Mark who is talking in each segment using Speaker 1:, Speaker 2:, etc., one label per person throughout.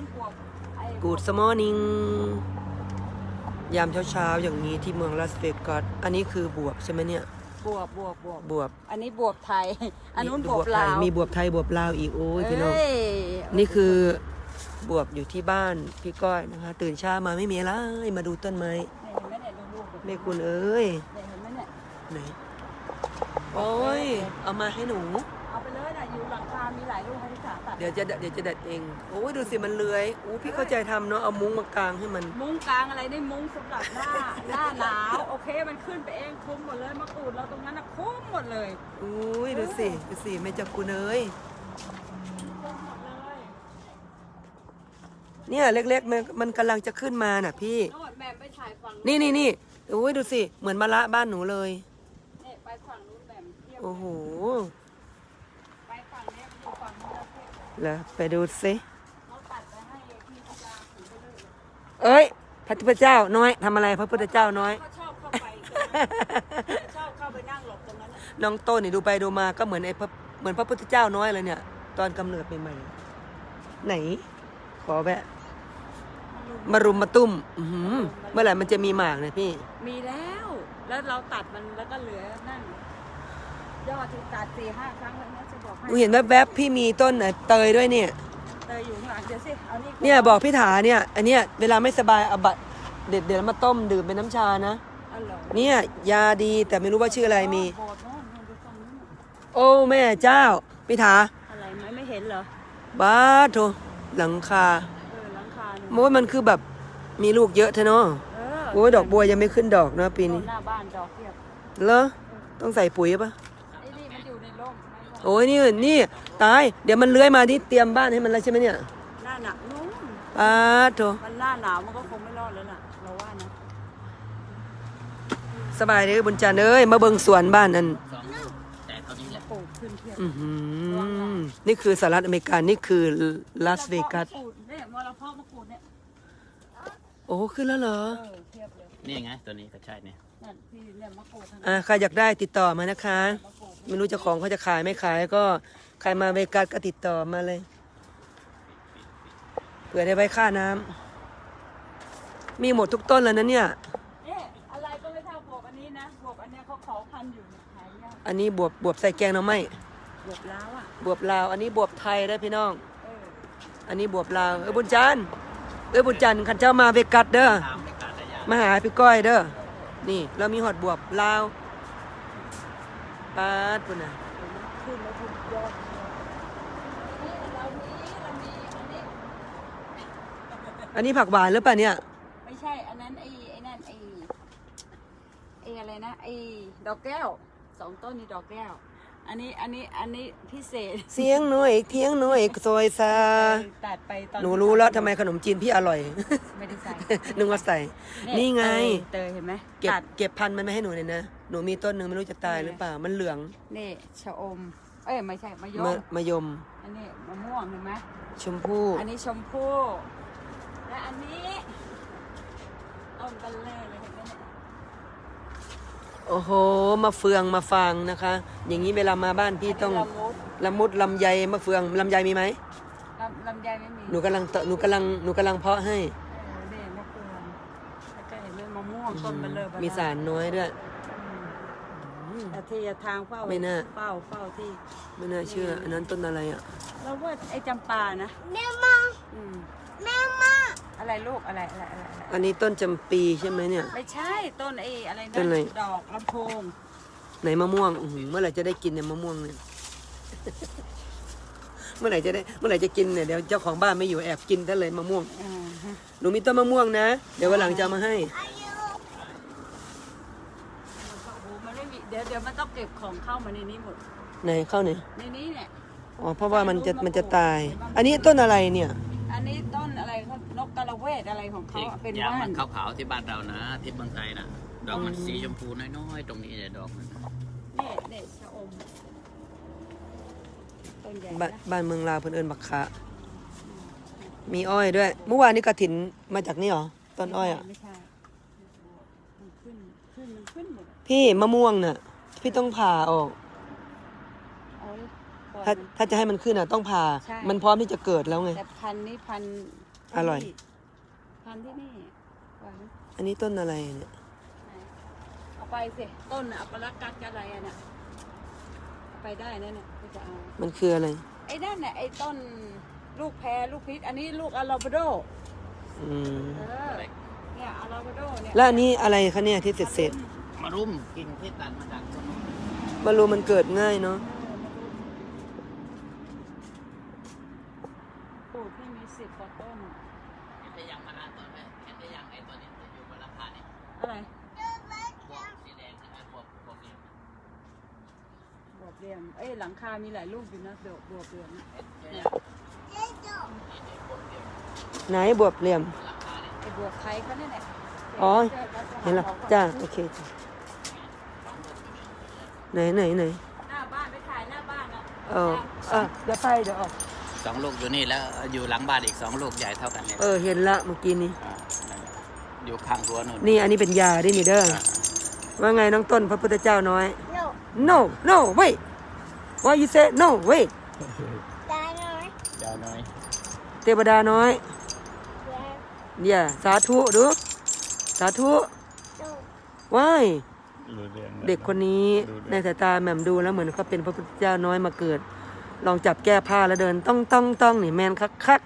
Speaker 1: ต้นบวบไอ้
Speaker 2: กูดสมอนิงยามเช้าๆอย่างนี้ที่เมืองลาสเวกัสอันนี้คือบวบใช่ไหมเนี่ย
Speaker 1: บวบบวบบวบบ
Speaker 2: วบ
Speaker 1: อันนี้บวบไทย อันนู้นบวบ
Speaker 2: ไท
Speaker 1: ลาวย
Speaker 2: มีบวบไทยบวบลาวอีกโอ้ยพี่น้อง
Speaker 1: เอ้ย
Speaker 2: นี่คือบวบอยู่ที่บ้านพี่ก้อยนะคะ ตื่นเช้ามาไม่มีอะไรมาดูต้นไม้
Speaker 1: เนี่ยเห็นไหมเนี่ยดูลูกดิ
Speaker 2: แม่คุณเอ้ย
Speaker 1: เนี่ยเห็นไหมเนี่ย
Speaker 2: ไหนโอ้ย เอามาให้หนู
Speaker 1: เอาไปเลยนะอยู่หลังคา มีหลายลูกให้ที่สาตัด
Speaker 2: เดี๋ยวจะเดี๋ยวจะดัดเอง โอ้ยดูสิมันเลื้อยอู้พี่เข้าใจทำเนาะเอามุ้งมากางให้มัน
Speaker 1: มุ้งกลางอะไรนี่มุ้งสำหรับหน้า หน้าหนาวโอเค มันขึ้นไปเองคุ้มหมดเลยมะกรูดเราตรงนั้นนะคุ้มหมดเลย
Speaker 2: อุ้ยดูสิดูสิแม่เจ้าคุณเอ้ย
Speaker 1: คุ้มหมดเลย
Speaker 2: เนี่ยเล็กๆมันมันกำลังจะขึ้นมาน่ะพี่
Speaker 1: โน่นแม่ไปถ่ายฝั่ง
Speaker 2: นี่นี่นี่โอ้ยดูสิเหมือนมะละบ้านหนูเลย
Speaker 1: เนี่ยไปฝั่งนู้นแบบเทียบ
Speaker 2: โอ้โห
Speaker 1: ไปฝั่งเนี้ยไปอยู่ฝั่งนู้นแล้ว เทียบ
Speaker 2: แล้วไปดูสิ
Speaker 1: เขาตัดไปให้พี่พิจารถือไปเลย
Speaker 2: เอ้ย พระพุทธเจ้าน้อยทำอะไรพระพุทธเจ้าน้อย
Speaker 1: เขาชอบเข้าไปชอบเข้าไปนั่งหลบตรงนั้นน่ะ
Speaker 2: น้องโต้นี่ดูไปดูมาก็เหมือนไอ้พระเหมือนพระพุทธเจ้าน้อยเลยเนี่ย ตอนกำเนิดใหม่ๆไหน ขอแวะมารุมมาตุ้มอื้อหือเมื่อไหร่มันจะมีหมากเนี่ยพี่
Speaker 1: มีแล้ว แล้วเราตัดมันแล้วก็เหลือนั่นยอดที่ตัดสี่ห้าครั้งแล้วนะจะบอกให้
Speaker 2: หนูเห็นแวบๆพี่มีต้นน่ะเตยด้วยเนี่ย
Speaker 1: เตยอยู่ข้างหลังเดี๋ยวสิเอานี่
Speaker 2: เนี่ยบอกพี่ถาเนี่ยอันเนี้ยเวลาไม่สบายเอาบัตรเด็ดเด็ดแล้วมาต้มดื่มเป็นน้ำชานะ
Speaker 1: เอาเหรอ
Speaker 2: เนี่ยยาดีแต่ไม่รู้ว่าชื่ออะไรมี
Speaker 1: โบสถ์โน่นโน่นดูฝั่งนู้นน่ะ
Speaker 2: โอ้แม่เจ้าพี่ถา
Speaker 1: อะไรไหมไม่เห็นเหรอ
Speaker 2: บ้าโถหลังคา
Speaker 1: เออหลังคาเนี่ย
Speaker 2: โอ้ยมันคือแบบมีลูกเยอะเทเนาะ
Speaker 1: เออ
Speaker 2: โอ้ยดอกบัวยังไม่ขึ้นดอกนะปีนี้
Speaker 1: หน้าบ้านดอกเทียบ
Speaker 2: เหรอต้องใส่ปุ๋ยปะ โอ้ยนี่นี่ตาย เดี๋ยวมันเลื้อยมาที่เตรียมบ้านให้มันแล้วใช่ไหมเนี่ย
Speaker 1: หน้าหนักนู้น
Speaker 2: ป้าโถ
Speaker 1: มันหน้าหนาวมันก็คงไม่รอดแล้วล่ะเราว่านะ
Speaker 2: สบายเลยบุญจันทร์เอ้ยมาเบิ่งสวนบ้านนั่น
Speaker 3: สองลูกแต่เท่านี้แหละ
Speaker 1: ปลูกขึ้นเทียบ
Speaker 2: อื้อหือนี่คือสหรัฐอเมริกานี่คือลาสเวกัส
Speaker 1: มะกรูดเนี่ยมะละพอมะกรูดเนี่ย
Speaker 2: โอ้ขึ้นแล้วเหรอ
Speaker 1: เออเทียบเลย
Speaker 3: นี่ไงตัวนี้ก็ใช่เนี่ย
Speaker 1: นั่นที่เนี่ยมะกรูดทั้งนั้น
Speaker 2: อ่าใครอยากได้ติดต่อมานะคะ
Speaker 1: มะกรูด
Speaker 2: ไม่รู้เจ้าของเขาจะขายไม่ขายก็ใครมาเวกัสก็ติดต่อมาเลยเผื่อได้ไว้ค่าน้ำมีหมดทุกต้นแล้วนะเนี่ย
Speaker 1: เนี่ยอะไรก็ไม่เท่าบวบอันนี้นะบวบอันเนี้ยเขาขอพันธุ์อยู่เนี่ยขายยาก
Speaker 2: อันนี้บวบบวบใส่แกงหน่อไม้
Speaker 1: บวบแล้วอะ
Speaker 2: บวบลาว อันนี้บวบไทยได้อพี่น้อง
Speaker 1: เออ
Speaker 2: อันนี้บวบลาวเอ้ยบุญจันทร์เอ้ยบุญจันทร์ขันเจ้ามาเวกัสเด้อ
Speaker 3: ตามในการระยะ
Speaker 2: มาหาพี่ก้อยเด้อ นี่เรามีหอดบวบลาว ปาดปุ่นน่ะ
Speaker 1: ขึ้นแล้วขึ้นยอดนี่เรามีเรามีอันนี้
Speaker 2: อันนี้ผักหวานหรือเปล่าเนี่ย
Speaker 1: ไม่ใช่ อันนั้นไอ้ไอ้นั่นไอ้ไอ้อะไรนะไอ้ดอกแก้วสองต้นนี่ดอกแก้ว อันนี้อันนี้อันนี้พิเศษ
Speaker 2: เสียงหน่อยเทียงหน่อยซอยซา
Speaker 1: ตัดไปตอน
Speaker 2: หนูรู้แล้วทำไมขนมจีนพี่อร่อย
Speaker 1: ไม่ได้ใส่
Speaker 2: นึกว่าใส่ นี่ไง
Speaker 1: เตยเห็นไหม
Speaker 2: เก็บ
Speaker 1: ตัด
Speaker 2: เก็บพันธุ์มันไม่ให้หนูเลยนะ หนูมีต้นหนึ่งไม่รู้จะตายหรือเปล่า มันเหลือง
Speaker 1: นี่ชะอม เอ้ยไม่ใช่มะย
Speaker 2: มะ
Speaker 1: ม
Speaker 2: มะยม
Speaker 1: อันนี้มะม่วงเห็นไหม
Speaker 2: ชมพู่
Speaker 1: อันนี้ชมพู่และอันนี้ต้นเบัลเล่เลยเห็นไหมเนี่ย
Speaker 2: โอ้โหมาเฟืองมาฟางนะคะ อย่างนี้เวลามาบ้านพี่ต้อง
Speaker 1: ละมุด
Speaker 2: ละมุดลำไยมะเฟืองลำไยมีไหม
Speaker 1: ลำลำไยไม่มี
Speaker 2: หนูกำลังเตหนูกำลังหนูกำลังเพาะให้
Speaker 1: เออนี่มะเฟืองแล้วก็เห็นไหมมะม่วงต้นเบัลเล่
Speaker 2: มีสารน้อยด้วย
Speaker 1: แต่ที่ทางเฝ้า
Speaker 2: ไม่น่า
Speaker 1: เฝ้าเฝ้าที่
Speaker 2: ไม่น่าเชื่อ อันนั้นต้นอะไรอะ
Speaker 1: เราว่าไอ้จำปานะ
Speaker 4: แม่มา
Speaker 1: อืม
Speaker 4: แม่มา
Speaker 1: อะไรลูกอะไรอะไรอะไรอะไร
Speaker 2: อันนี้ต้นจำปีใช่ไหมเนี่ย
Speaker 1: ไม่ใช่ต้นไอ้อะไรนะ
Speaker 2: ต้นอะไร
Speaker 1: ดอกลำโพง
Speaker 2: ไหนมะม่วงอื้อหือเมื่อไหร่จะได้กินเนี่ยมะม่วงเนี่ย เมื่อไหร่จะได้เมื่อไหร่จะกินเนี่ยเดี๋ยวเจ้าของบ้านไม่อยู่แอบกินซะเลยมะม่วง
Speaker 1: อ่าฮะ
Speaker 2: หนูมีต้นมะม่วงนะ เดี๋ยววันหลังจะเอามาให้
Speaker 4: อายุ
Speaker 1: โอ้โหมันไม่มีเดี๋ยวเดี๋ยวมันต้องเก็บของเข้ามาในนี้หมด
Speaker 2: ไหนเข้าเนี่ย
Speaker 1: ในนี้เนี่ย
Speaker 2: อ๋อเพราะว่ามันจะมันจะตาย อันนี้ต้นอะไรเนี่ย
Speaker 1: อันนี้ต้นอะไรเขานก กระเวทอะไรของเขา
Speaker 3: ที่
Speaker 1: อะเป็น
Speaker 3: ยาง
Speaker 1: ว่าน
Speaker 3: มันขาวๆที่บ้านเรานะ ที่เมืองไทยนะดอกมันสีชมพูน้อยๆตรงนี้เลยดอกมัน
Speaker 1: เนี่ยเนี่ยชะอมต้นใหญ่
Speaker 2: บ้าน
Speaker 1: นะ
Speaker 2: บ้านเมืองลาวเพิ่นเอิ้นบักคะมีอ้อยด้วย เมื่อวานนี้กระถินมาจากนี่เหรอต้นอ้อยอะ
Speaker 1: ไม่ใช่มันขึ้นขึ้นมันขึ้นหมดอะ
Speaker 2: พี่มะม่วงน่ะ พี่ต้องผ่าออก
Speaker 1: เอาปล่อย
Speaker 2: ถ้า
Speaker 1: มัน
Speaker 2: ถ้าจะให้มันขึ้นอะ ต้องผ่า
Speaker 1: ใช่
Speaker 2: มันพร้อมที่จะเกิดแล้วไง
Speaker 1: แต่พันธุ์นี้พันธุ์
Speaker 2: อร่อย
Speaker 1: พันธุ์ที่นี่ไหวไหม
Speaker 2: อันนี้ต้นอะไรเนี่ย
Speaker 1: ไหนเอาไปสิ ต้นน่ะอัปลักกัดกับอะไรอะเนี่ยเอาไปได้นั่นน่ะก็จะเอา
Speaker 2: มันคืออะไร
Speaker 1: ไอ้นั่นน่ะไอ้ต้นลูกแพรลูกพริษอันนี้ลูกอาราบาโด
Speaker 2: อืม
Speaker 1: เออ เนี่ยอาราบาโดเนี่ย
Speaker 2: แล้วอันนี้อะไรคะเนี่ยที่เสร็จเสร็จ
Speaker 3: มารุมกิ่งที่ตัดมาจากต้น
Speaker 2: ๆมารูมันเกิดง่ายเนาะ
Speaker 1: ปลูกที่มีสิบกว่าต้น
Speaker 3: เห็น ได้ยังมานานต้นไหมเห็นได้ยังไอ้ตัวนี้จะอยู่บนราคานี่
Speaker 1: อะไร
Speaker 3: พวกสีแดงนะไอ้พวกพวกนี้
Speaker 1: บวบเรียมเอ้ยหลังคามีหลายลูกอยู่นะเดี๋ยวบวบเรียม
Speaker 3: เนี่ย
Speaker 2: ไหนบวบเหลี่ยม
Speaker 3: ราคานี่
Speaker 1: ไอ้บวบไทยเขาเนี่ยแหละ
Speaker 2: อ๋อ เห็นแล้วจ้าโอเคจ้ะไหนไหนไหน
Speaker 1: หน้าบ้านไปถ่ายหน้าบ้านอะ
Speaker 2: เออเออเดี๋ยวไปเดี๋ยวออก
Speaker 3: สองลูกอยู่นี่แล้วอยู่หลังบ้านอีกสองลูกใหญ่เท่ากันเลย
Speaker 2: เออเห็นละเมื่อกี้นี้า
Speaker 3: นั่นแหละอยู่ข้างรั้วนู่น
Speaker 2: นี่อันนี้เป็นยาดินี่เด้อ
Speaker 3: อ่า
Speaker 2: ว่าไงน้องต้นพระพุทธเจ้าน้อย no no wait why you say no wait
Speaker 3: ยาวน้อย
Speaker 2: เทวดาน้อยอย่าสาธุดูสาธุว้าย
Speaker 3: รู้เรื่อง
Speaker 2: เด็กคนนี้ในสายตาแหม่มดูแล้วเหมือนเขาเป็นพระพุทธเจ้าน้อยมาเกิด ลองจับแก้ผ้าแล้วเดินต้องต้องต้องนี่แมนคักคัก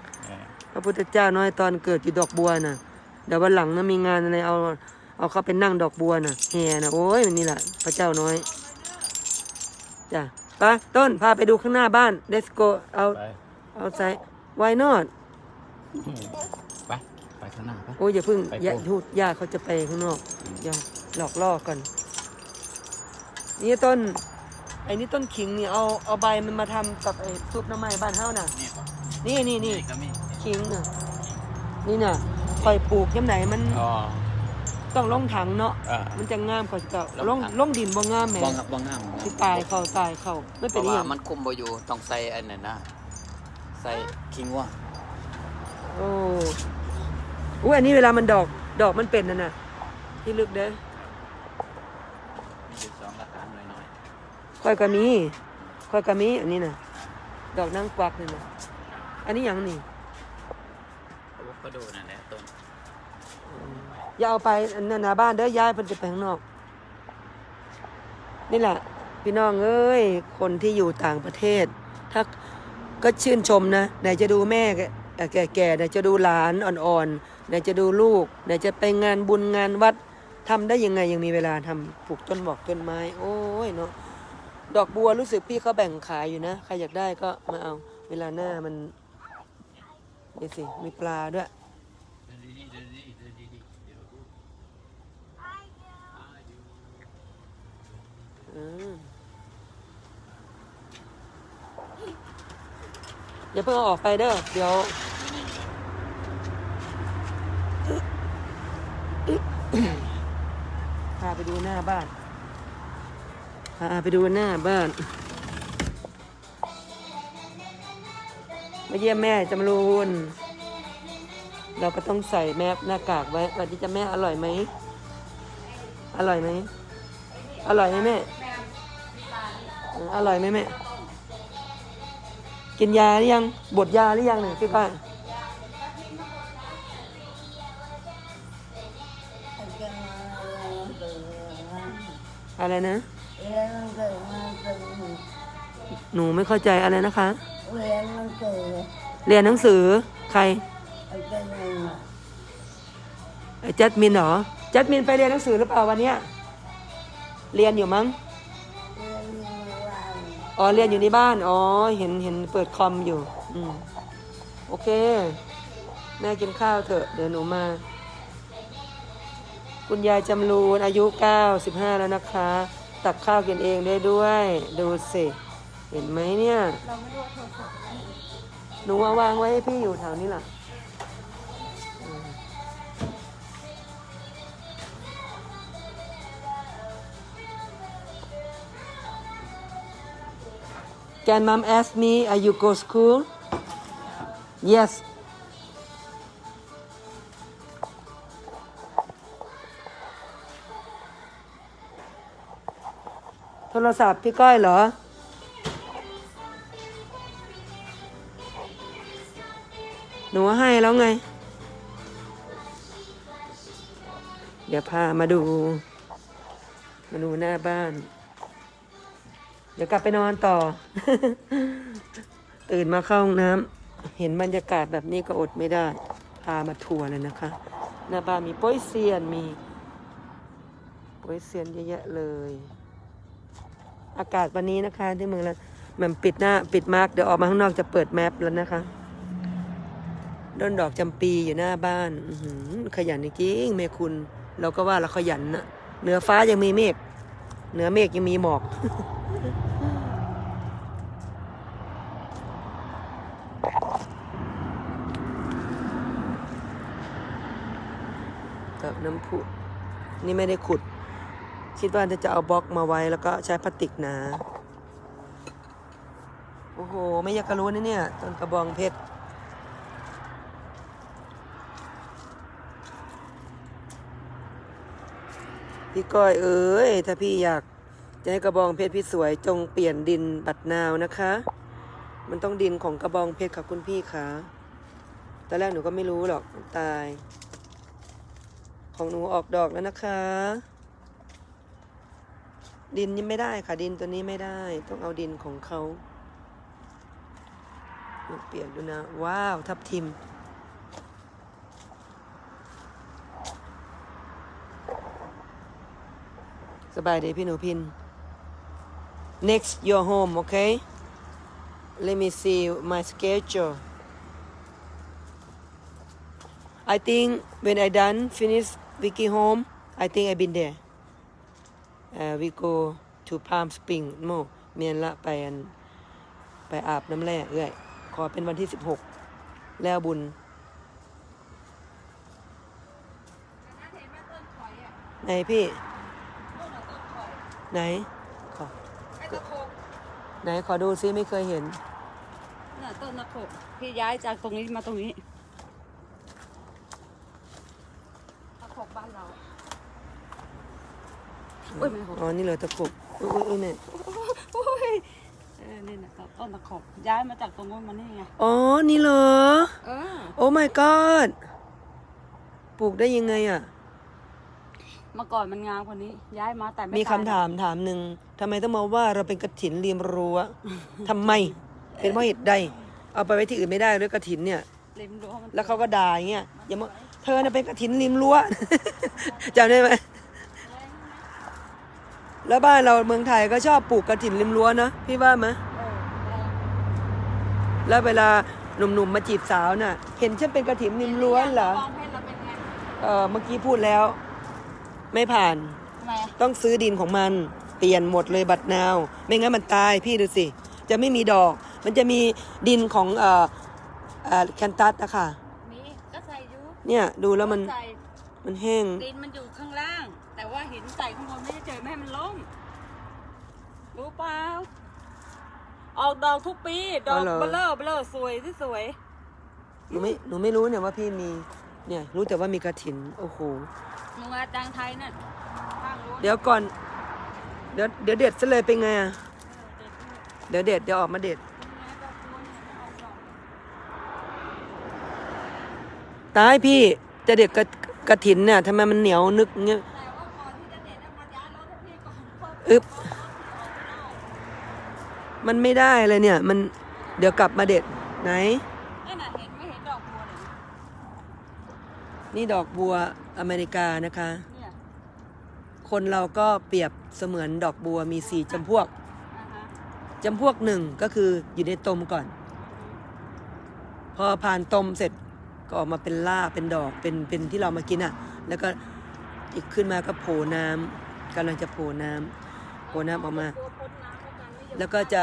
Speaker 2: พระพุทธเจ้าน้อยตอนเกิดอยู่ดอกบัวน่ะเดี๋ยววันหลังนะมีงานอะไรเอาเอาเขาไปนั่งดอกบัวน่ะแห่น่ะโอ้ยนี่แหละพระเจ้าน้อยจ้ะไปต้นพาไปดูข้างหน้าบ้าน let's go เอา
Speaker 3: ไป
Speaker 2: เอาใส่ why not
Speaker 3: ไปไปข้างหน้าไป
Speaker 2: โอ้ยอย่าเพึ่ง
Speaker 3: ไป
Speaker 2: อย่า
Speaker 3: โกง
Speaker 2: พูดย่าเขาจะไปข้างนอกอย่าหลอกล่อกันนี่ต้น ไอ้นี่ต้นขิงนี่เอาเอาใบมันมาทำกับไอ้ซุปน้ำไม้บ้านเฮาน่ะ
Speaker 3: นี่ก่อน
Speaker 2: นี่นี่นี่
Speaker 3: นี่ก็มี
Speaker 2: ขิงน่ะนี่น่ะคอยปลูกยังไหนมัน
Speaker 3: อ๋อ
Speaker 2: ต้องลงถังเนาะ
Speaker 3: อ่า
Speaker 2: มันจะงามเขาจะ
Speaker 3: ล
Speaker 2: ล
Speaker 3: ง
Speaker 2: ง
Speaker 3: ถัง
Speaker 2: ลงดินบ่งามแหม่
Speaker 3: บ้องบ้องงาม
Speaker 2: ที่ตายเขาตายเขาไม่
Speaker 3: เพ
Speaker 2: เป็น
Speaker 3: ราะ
Speaker 2: อ
Speaker 3: ว่า
Speaker 2: หย่าง
Speaker 3: มันคุมบ่อยู่ต้องใส่อันนั้นนะใส่คิงวัว
Speaker 2: โอ้อุ้ยอันนี้เวลามันดอกดอกมันเป็นน่ะน่ะที่ลึกเด้อ
Speaker 3: มีอยู่สองราคาหน่อย
Speaker 2: ค่อยก็มีค่อยก็มีอันนี้น่ะดอกนางกวักนี่น่ะอันนี้หยังนี่
Speaker 3: ๆอะโวคาโดนั่นแหละต้น
Speaker 2: อย่าเอาไปอันนั้นหน้าบ้านเด้อย้ายเพิ่นจะไปข้างนอก นี่แหละ พี่น้องเอ้ยคนที่อยู่ต่างประเทศ ถ้าก็ชื่นชมนะไหนจะดูแม่แก่ๆไหนจะดูหลานอ่อนๆไหนจะดูลูกไหนจะไปงานบุญงานวัดทำได้ยังไงยังมีเวลาทำปลูกต้นบอกต้นไม้ โอ้ยเนาะ ดอกบัวรู้สึกพี่เขาแบ่งขายอยู่นะ ใครอยากได้ก็มาเอา เวลาหน้ามันนี่สิ มีปลาด้วย อย่าเพิ่งเอาออกไปเด้อ เดี๋ยวพาไปดูหน้าบ้าน พาไปดูหน้าบ้าน มาเยี่ยมแม่จำรูน เราก็ต้องใส่แมสหน้ากากไว้วันที่จะแม่อร่อยไหม อร่อยไหม อร่อยไหมแม่ อร่อยไหมแม่ กินยาหรือยัง บดยาหรือยังเนี่ยพี่ป้าอะไรนะ
Speaker 4: เรียนหนู
Speaker 2: ไม่เข้าใจอะไรนะคะ
Speaker 4: เรียนหนังสือ
Speaker 2: เรียนหนังสือใคร
Speaker 4: เป็นยังไอ้
Speaker 2: จัดมินเหรอจัดมินไปเรียนหนังสือหรือเปล่าวันเนี้ยเรียนอยู่มั้ง
Speaker 4: เรียนยังไงบ้าง
Speaker 2: อ๋อเรียนอยู่ในบ้านอ๋อเห็นเห็นเปิดคอมอยู่ อืมโอเค แม่กินข้าวเถอะเดี๋ยวหนูมา คุณยายจำรูนอายุ 95 แล้วนะคะ ตักข้าวกินเองได้ด้วย ดูสิ เห็นไหมเนี่ย
Speaker 1: เราไม่รู้ว่าโทรศัพท์
Speaker 2: หนูวางไว้ให้พี่อยู่แถวนี้ล่ะอืม Can mom ask me, are you go school? Yes. โทรศัพท์พี่ก้อยเหรอ หนูให้แล้วไง เดี๋ยวพามาดู มาดูหน้าบ้าน เดี๋ยวกลับไปนอนต่อ ตื่นมาเข้าห้องน้ำเห็นบรรยากาศแบบนี้ก็อดไม่ได้ พามาทัวร์เลยนะคะ หน้าบ้านมีโป้ยเซียนมีโป้ยเซียนเยอะๆเลย อากาศวันนี้นะคะที่เมืองละมันปิดหน้าปิดมาร์กเดี๋ยวออกมาข้างนอกจะเปิดแมปแล้วนะคะต้นดอกจำปีอยู่หน้าบ้านขยันจริงๆแม่คุณ เราก็ว่าเราขยันนะเหนือฟ้ายังมีเมฆเหนือเมฆยังมีหมอก กับน้ำพุนี่ไม่ได้ขุด คิดว่าจะเอาบล็อกมาไว้แล้วก็ใช้พลาสติกหนา โอ้โห ไม่อยากกระรู้นะเนี่ยต้นกระบองเพชร พี่ก้อยเอ้ย ถ้าพี่อยากจะให้กระบองเพชรพี่สวยจงเปลี่ยนดินบัดนาวนะคะ มันต้องดินของกระบองเพชรค่ะคุณพี่คะตอนแรกหนูก็ไม่รู้หรอกตาย ของหนูออกดอกแล้วนะคะ ดินยังไม่ได้ค่ะดินตัวนี้ไม่ได้ ต้องเอาดินของเขาลองเปลี่ยนดูนะ ว้าว ทับทิม สบายดีพี่หนูพิน next your home okay let me see my schedule I think when I done finish Vicky home I think I been there uh, we go to Palm Spring โมเมียนละไปอันไปอาบน้ำแร่เอ้อย ขอเป็นวันที่16แล้วบุญไหนพี่ ไหน ขอ
Speaker 1: ไอ้ตะโขบ
Speaker 2: ไหนขอดูซิไม่เคยเห็น
Speaker 1: น่ะต้นตะโขบพี่ย้ายจากตรงนี้มาตรงนี้ตะโขบบ้านเรา อุ้ยไม่โขบ
Speaker 2: อ๋อ นี่เลยตะขบอุ้ยอุ้ยอุ้ยเนี่ย
Speaker 1: โอ้ยเออนี่นะต้นตะโขบย้ายมาจากตรงนู้นมานี่ไง
Speaker 2: อ๋อ นี่เหรอ
Speaker 1: เออ
Speaker 2: โอ้ my god ปลูกได้ยังไงอะ
Speaker 1: เมื่อก่อนมันงามกว่านี้ ย้ายมาแต่ไม่
Speaker 2: มีคำ
Speaker 1: ตย
Speaker 2: ถามถามหนึ่งทำไมต้องมาว่าเราเป็นกระถินริมรั้วทำไม เป็นเพราะเหตุใด เอาไปไว้ที่อื่นไม่ได้ด้วยกระถินเนี่ย
Speaker 1: ริมรั้วมัน
Speaker 2: แล้วเขาก็ด่าอย่างเงี้ยอย่ามาเธอน่ะเป็นกระถินริมรั้ว จำได้ไหม แล้วบ้านเราเมืองไทยก็ชอบปลูกกระถินริมรั้วนะพี่ว่าไหม
Speaker 1: เออเออ
Speaker 2: แล้วเวลาหนุ่มๆมาจีบสาวน่ะ เห็นฉันเป็นกระถินริมรั้วเหรอ
Speaker 1: มองให้เราเป็นไง
Speaker 2: เออเมื่อกี้พูดแล้ว ไม่ผ่าน
Speaker 1: ทำไม
Speaker 2: ต้องซื้อดินของมัน เปลี่ยนหมดเลยบัตรนาว ไม่งั้นมันตายพี่ดูสิ จะไม่มีดอก มันจะมีดินของเอ่อเอ่อแคนตัสอะค่ะ
Speaker 1: มีก็ใส่อยู
Speaker 2: เนี่ยดูแล้วมัน
Speaker 1: ใส่
Speaker 2: มันแห้ง
Speaker 1: ดินมันอยู่ข้างล่าง แต่ว่าหินใส่ข้างบนไม่ได้เจอไม่ให้มันล้มรู้เปล่าออกดอกทุกปี ดอก
Speaker 2: อ๋อเหรอ
Speaker 1: เบลอเบลอสวยที่สวย
Speaker 2: หนูไม่หนูไม่รู้เนี่ยว่าพี่มีเนี่ย รู้แต่ว่ามีกระถินโอ้โห
Speaker 1: หนูมาจางไทยนั่นข้างรั้ว
Speaker 2: เดี๋ยวก่อน เดี๋ยวเดี๋ยวเด็ดซะเลยเป็นไงอะเดี๋ยวเด็ดเดี๋ยวออกมาเด็ดตายพี่จะเด็ดกระกระถินเนี่ยทำไมมันเหนียวนึกเงี้ย
Speaker 1: แต่ว่าก่อนที่จะเด็ดเอามาย้ายรถให้พี่ก่อนเพิ่ม
Speaker 2: อึบ มันไม่ได้เลยเนี่ย มันเดี๋ยวกลับมาเด็ดไหน
Speaker 1: นั่นน่ะเห็นไม่เห็นดอกบัวเลย
Speaker 2: นี่ดอกบัวอเมริกานะคะ
Speaker 1: เนี่ย
Speaker 2: คนเราก็เปรียบเสมือนดอกบัวมีสี่จำพวก
Speaker 1: อ่าฮะ
Speaker 2: จำพวกหนึ่งก็คืออยู่ในตมก่อน พอผ่านตมเสร็จก็ออกมาเป็นล่าเป็นดอกเป็นเป็นที่เรามากินอะ แล้วก็อีกขึ้นมาก็โผล่น้ำกำลังจะโผล่น้ำโผล่น้ำออกมา
Speaker 1: ตัวพ้นน้ำ แล้วก็
Speaker 2: จะ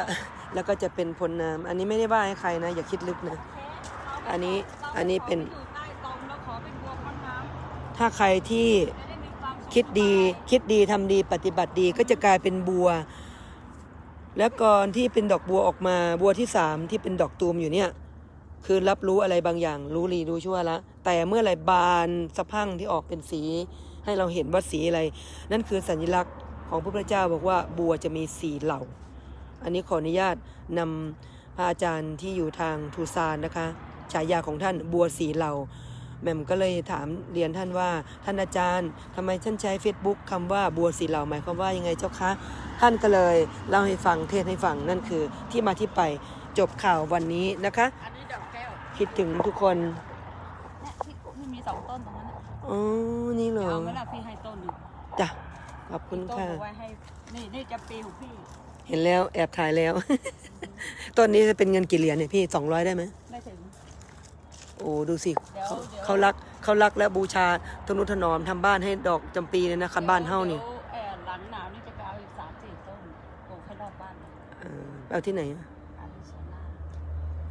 Speaker 2: แล้วก็จะเป็นพลน้ำอันนี้ไม่ได้ว่าให้ใครนะ อย่าคิดลึกนะ อันนี้อันนี้เป็น ถ้าใครที่
Speaker 1: คิ
Speaker 2: ดดีคิดดีทำดีปฏิบัติดีก็จะกลายเป็นบัว แล้วก่อนที่เป็นดอกบัวออกมาบัวที่สามที่เป็นดอกตูมอยู่เนี่ย คือรับรู้อะไรบางอย่าง รู้รีรู้ชั่วละแต่เมื่อไรบานสะพังที่ออกเป็นสี ให้เราเห็นว่าสีอะไร นั่นคือสัญลักษณ์ของพระพุทธเจ้าบอกว่าบัวจะมีสีเหล่า อันนี้ขออนุญาตนำพระอาจารย์ที่อยู่ทางทูซานนะคะฉายาของท่านบัวสีเหล่าแหม่มก็เลยถามเรียนท่านว่า ท่านอาจารย์ทำไมท่านใช้ Facebook คำว่าบัวสีเหล่าหมายความว่ายังไงเจ้าคะ ท่านก็เลยเล่าให้ฟังเทศน์ให้ฟังนั่นคือที่มาที่ไปจบข่าววันนี้นะคะ
Speaker 1: อันนี้ดอกแก้ว
Speaker 2: คิดถึงทุกคน
Speaker 1: เนี่ยพี่พี่มีสองต้นตรงนั้นน่ะ
Speaker 2: อ๋อนี่เหรอ
Speaker 1: เอาไหมล่ะพี่ให้ต้นหนึ่ง
Speaker 2: จ้ะขอบคุณ
Speaker 1: ต้น
Speaker 2: ค่ะ
Speaker 1: เอาไว้ให้ นี่นี่จะปีของพี่
Speaker 2: เห็นแล้วแอบถ่ายแล้ว ต้นนี้จะเป็นเงินกี่เหรียญเนี่ยพี่สองร้อยได้ไหม
Speaker 1: ไม่ถึง
Speaker 2: โอ้ดูสิ
Speaker 1: เดี๋ยว
Speaker 2: เขา
Speaker 1: เดี๋ยว
Speaker 2: เขารักเขารักและบูชาทนุถนอมทำบ้านให้ดอกจำปีเลยนะคันบ้านเฮานี่
Speaker 1: ดี๋ยวเอ่อหลังหนาวนี่จะไปเอาอีกสามสี่ต้นปลูกให้รอบบ้านเลย
Speaker 2: เออเอาที่ไหนอะ
Speaker 1: อาริโซนา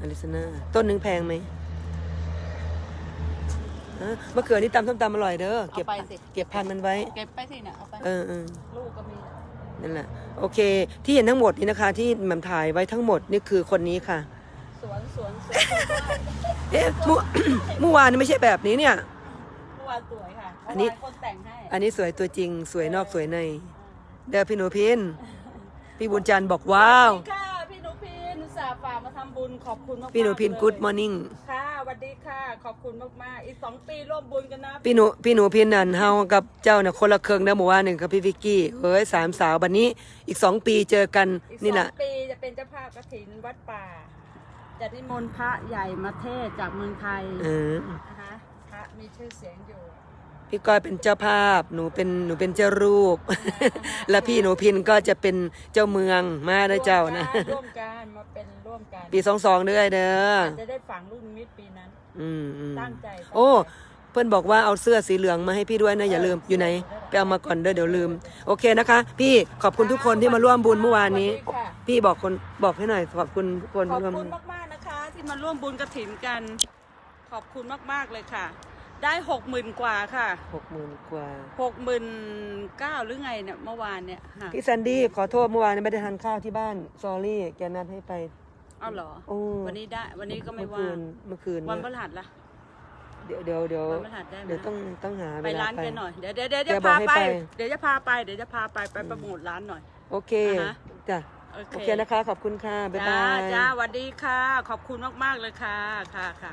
Speaker 2: อาริซนาต้นหนึ่งแพงไหมฮะมะเขือนี่ตำส้มตำอร่อยเด้อเก็บ
Speaker 1: เอาไปสิ
Speaker 2: เก็บพันธุ์มันไว้
Speaker 1: เก็บไปสิเนี่ยเอาไป
Speaker 2: เออเออ
Speaker 1: ลูกก็มี
Speaker 2: นั่นแหละโอเค ที่เห็นทั้งหมดนี่นะคะ ที่แหม่มถ่ายไว้ทั้งหมดนี่คือคนนี้ค่ะ
Speaker 1: สวนสวนสวน
Speaker 2: เอ๊ะเมื่อ เมื่อวานนี่ไม่ใช่แบบนี้เนี่ย
Speaker 1: เมื่อวานสวยค่ะ
Speaker 2: อันนี้
Speaker 1: เมื่วาคนแต่งให้
Speaker 2: อันนี้สวยตัวจริง สวยนอกสวยใน เด้อพี่หนูพินพี่บุญจันทร์บอกว้าว
Speaker 1: สวัสดีค่ะพี่หนูพินอุตสาห์ ฝากมาทำบุญขอบคุณมากๆ
Speaker 2: พี่หนูพิน
Speaker 1: เลย
Speaker 2: กู๊ดมอร์นิ่ง
Speaker 1: ค่ะสวัสดีค่ะ ขอบคุณมากๆ อีกสองปีร่วมบุญกันนะ
Speaker 2: พี่หนูพี่หนูพินนั่นเฮากับเจ้าน่ะคนละเครื่องนะหมู่ว่าหนึ่งกับพี่วิกกี้เฮ้ยสามสาวบัดนี้อีกสองปีเจอกัน
Speaker 1: อีก
Speaker 2: นี่
Speaker 1: ส
Speaker 2: แห
Speaker 1: อ
Speaker 2: ละ
Speaker 1: งปีจะเป็นเจ้าภาพกฐินวัดป่า จะนิมนต์พระใหญ่มาเทศน์จากเมืองไทย
Speaker 2: เออ
Speaker 1: นะคะพระมีชื่อเสียงอยู่
Speaker 2: พี่ก้อยเป็นเจ้าภาพ หนูเป็นหนูเป็นเจ้ารูป และพี่หนูพินก็จะเป็นเจ้าเมืองมาเด้อเจ้านะ
Speaker 1: ร่วมกันมาเป็นร่วมกัน
Speaker 2: ปีสองสองเด้อเด้อ
Speaker 1: จะได้ฝังลูกนิมิตปีนั้น
Speaker 2: อืมอืม
Speaker 1: ตั้งใจตั้งใจ
Speaker 2: โอ้เพื่อนบอกว่าเอาเสื้อสีเหลืองมาให้พี่ด้วยนะอย่าลืมอยู่ไหนไปเอามาก่อนเด้อเดี๋ยวลืม โอเคนะคะ พี่ขอบคุณทุกคนที่มาร่วมบุญเมื่อวานนี้
Speaker 1: สวัสดีค่ะ
Speaker 2: พี่บอกคนบอกให้หน่อยขอบคุณทุกคน
Speaker 1: ขอบ
Speaker 2: ร่วม
Speaker 1: คุณมากๆนะคะ ที่มาร่วมบุญกระถินกัน ขอบคุณมากๆเลยค่ะ ได้หกหมื่นกว่าค่ะ
Speaker 2: หกหมื่นกว่า
Speaker 1: หกหมื่นเก้าหรือไงเนี่ยเมื่อวานเนี่ยค่ะ
Speaker 2: พี่แซนดี้ขอโทษเมื่อวานไม่ได้ทานข้าวที่บ้านซอรี่แกนัดให้ไป
Speaker 1: เอาเหรอ
Speaker 2: โอ้
Speaker 1: วันนี้ได้วันนี้ก็ไม่
Speaker 2: เมื่อคื
Speaker 1: ว่าง
Speaker 2: นเมื่อคืน
Speaker 1: วันพ
Speaker 2: เนี่ย
Speaker 1: ฤหัสละ
Speaker 2: เดี๋ยวเดี๋ยวเดี๋ยว
Speaker 1: วันพฤหัสได้ไหม
Speaker 2: เดี๋ยวต้องต้องหา
Speaker 1: ไป
Speaker 2: เวลา
Speaker 1: ร้าน
Speaker 2: ไป
Speaker 1: แกหน่อยเดี๋ยวเดี๋ยวเดี๋ยว
Speaker 2: แก
Speaker 1: จะ
Speaker 2: บอก
Speaker 1: พา
Speaker 2: ให้
Speaker 1: ไป
Speaker 2: ไป
Speaker 1: เดี๋ยวจะพาไปเดี๋ยวจะพาไปไปโปรโมทร้านหน่อย
Speaker 2: โอเค
Speaker 1: อ่าฮะ
Speaker 2: จ้ะ
Speaker 1: โอ
Speaker 2: โอ
Speaker 1: เค
Speaker 2: เคนะคะ ขอบคุณค่ะ บ๊าย
Speaker 1: จ้า
Speaker 2: บาย
Speaker 1: จ้าสวัสดีค่ะ ขอบคุณมาก ๆ เลยค่ะ ค่ะค่ะ